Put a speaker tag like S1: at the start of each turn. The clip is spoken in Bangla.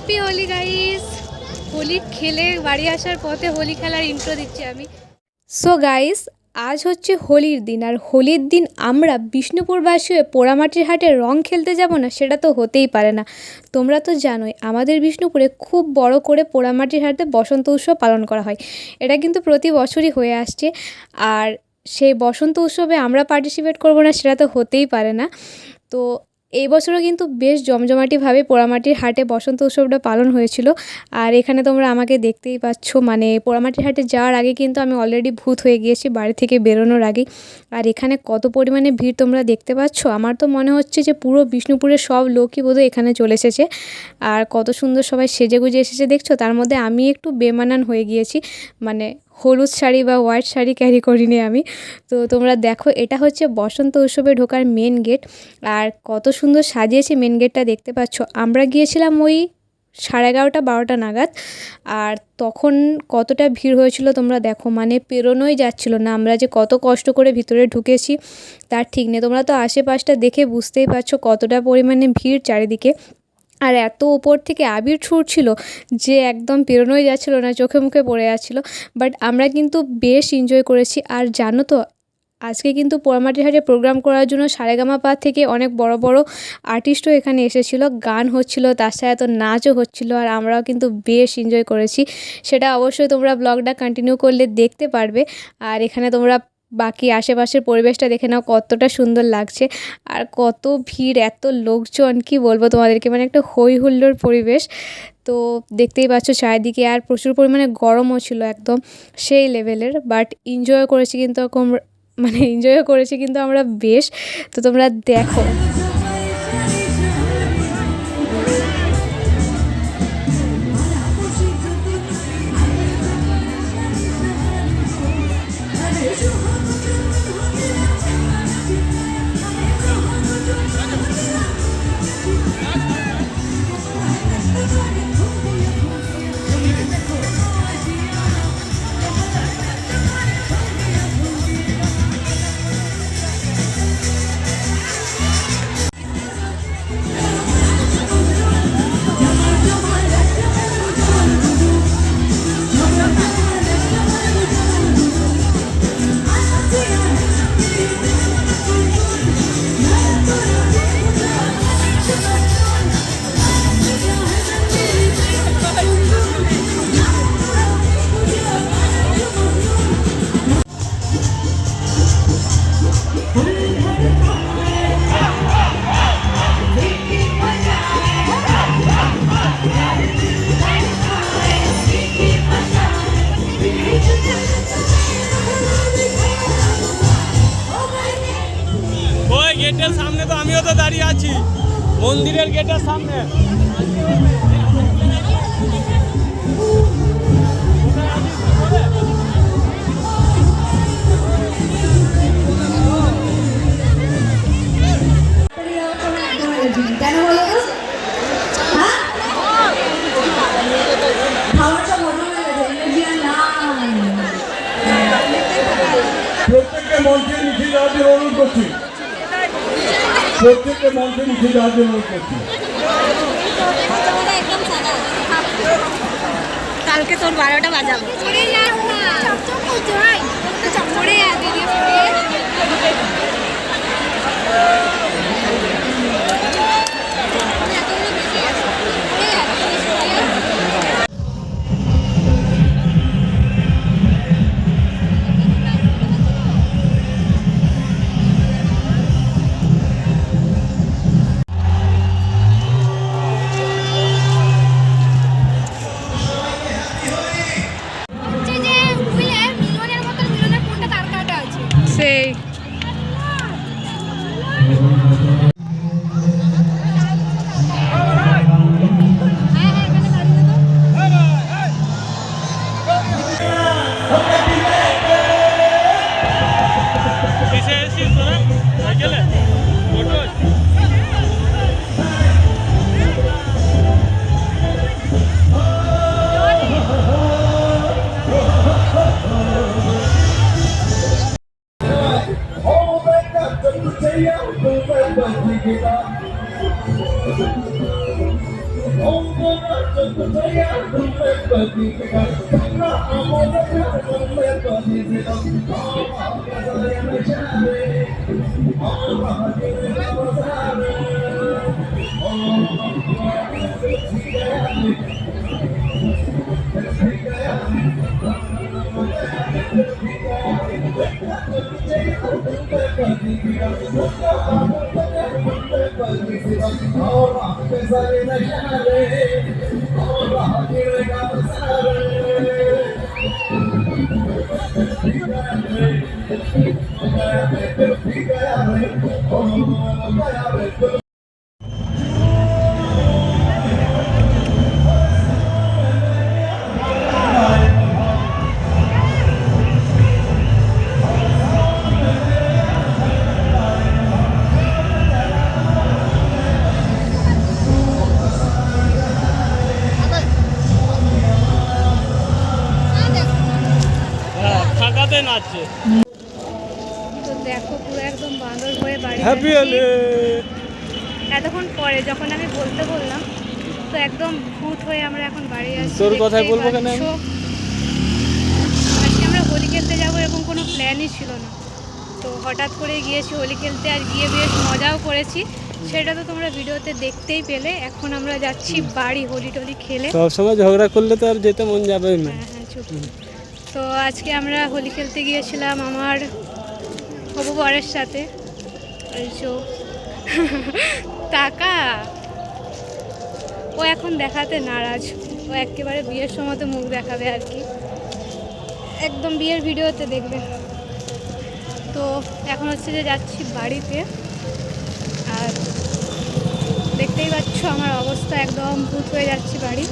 S1: হ্যাপি হোলি গাইস হোলি খেলে বাড়ি আসার পথে হোলি খেলার ইন্ট্রো দিচ্ছি আমি। সো গাইস আজ হচ্ছে হোলির দিন, আর হোলির দিন আমরা বিষ্ণুপুরবাসী হয়ে পোড়ামাটির হাটে রং খেলতে যাব না, সেটা তো হতেই পারে না। তোমরা তো জানোই, আমাদের বিষ্ণুপুরে খুব বড় করে পোড়ামাটির হাটে বসন্ত উৎসব পালন করা হয়। এটা কিন্তু প্রতি বছরই হয়ে আসছে, আর সেই বসন্ত উৎসবে আমরা পার্টিসিপেট করব না, সেটা তো হতেই পারে না। তো এই বছরও কিন্তু বেশ জমজমাটিভাবে পোড়ামাটির হাটে বসন্ত উৎসবটা পালন হয়েছিল। আর এখানে তোমরা আমাকে দেখতেই পাচ্ছ মানে পোড়ামাটির হাটে যাওয়ার আগে কিন্তু আমি অলরেডি ভূত হয়ে গিয়েছি বাড়ি থেকে বেরোনোর আগে। আর এখানে কত পরিমাণে ভিড় তোমরা দেখতে পাচ্ছ? আমার তো মনে হচ্ছে যে পুরো বিষ্ণুপুরের সব লোকই বোধহয় এখানে চলে এসেছে। আর কত সুন্দর সবাই সেজে গুজে এসেছে, দেখছ? তার মধ্যে আমি একটু বেমানান হয়ে গিয়েছি। মানে হলুদ শাড়ি বা হোয়াইট শাড়ি ক্যারি করিনি আমি। তো তোমরা দেখো, এটা হচ্ছে বসন্ত উৎসবে ঢোকার মেন গেট আর কত সুন্দর সাজিয়েছে মেন গেটটা দেখতে পাচ্ছ। আমরা গিয়েছিলাম ওই সাড়ে এগারোটা, বারোটা নাগাদ। আর তখন কতটা ভিড় হয়েছিল তোমরা দেখো মানে পেরোনোই যাচ্ছিল না। আমরা যে কত কষ্ট করে ভিতরে ঢুকেছি, তার ঠিক নেই। তোমরা তো আশেপাশটা দেখে বুঝতেই পারছ কতটা পরিমাণে ভিড় চারিদিকে। আর এত ওপর থেকে আবির ছুটছিল যে একদম পেরোনোই যাচ্ছিল না, চোখে মুখে পড়ে যাচ্ছিল। বাট আমরা কিন্তু বেশ এনজয় করেছি। আর জানো তো, আজকে কিন্তু পোড়ামাটির হাটে প্রোগ্রাম করার জন্য সারেগামাপা থেকে অনেক বড় বড় আর্টিস্টও এখানে এসেছিল। গান হচ্ছিল, তার সাথে তো নাচও হচ্ছিল আর আমরাও কিন্তু বেশ এনজয় করেছি। সেটা অবশ্যই তোমরা ব্লগটা কন্টিনিউ করলে দেখতে পারবে। আর এখানে তোমরা বাকি আশেপাশের পরিবেশটা দেখে নাও, কতটা সুন্দর লাগছে আর কত ভিড়, এত লোকজন, কি বলব তোমাদেরকে? মানে একটা হই হুল্লোর পরিবেশ। তো দেখতেই পাচ্ছ চারিদিকে আর প্রচুর পরিমাণে গরমও ছিল একদম সেই লেভেলের বাট এনজয় করেছি কিন্তু এরকম মানে এনজয়ও করেছি কিন্তু আমরা বেশ। তো তোমরা দেখো।
S2: গেটের সামনে তো আমিও তো দাঁড়িয়ে আছি মন্দিরের গেটের সামনে
S3: কেন বলো তো? হ্যাঁ? খাবারটা মজা
S4: প্রত্যেককে মঞ্চে লিখে যাওয়ার জন্য অনুরোধ করছি
S1: কালকে তোর বারোটা বাজাবো। চকচক విశేషి cycle photo Oh, my God,
S2: হ্যাঁ सारे नशा रे
S1: তো দেখো পুরো একদম বাঁদর হয়ে বাড়ি
S2: হ্যাপি
S1: এতক্ষণ পরে যখন আমি বলতে বললাম তো একদম ভূত হয়ে আমরা এখন বাড়ি আসছি
S2: তোর কথাই বলব কেন
S1: আজকে আমরা হোলি খেলতে যাব এরকম কোনো প্ল্যানই ছিল না। তো হঠাৎ করে গিয়েছি হোলি খেলতে আর গিয়ে বেশ মজাও করেছি। সেটা তো তোমরা ভিডিওতে দেখতেই পেলে। এখন আমরা যাচ্ছি বাড়ি হোলি টোলি খেলে।
S2: সবসময় ঝগড়া করলে তো আর যেতে মন যাবে না।
S1: হ্যাঁ হ্যাঁ তো আজকে আমরা হোলি খেলতে গিয়েছিলাম আমার হবু বরের সাথে। টাকা ও। এখন দেখাতে নারাজ। ও একেবারে বিয়ের সময় তো মুখ দেখাবে আর কি। একদম বিয়ের ভিডিওতে দেখবে। তো এখন হচ্ছে যে যাচ্ছি বাড়িতে। আর দেখতেই পাচ্ছ আমার অবস্থা একদম ভূত হয়ে যাচ্ছি বাড়ি।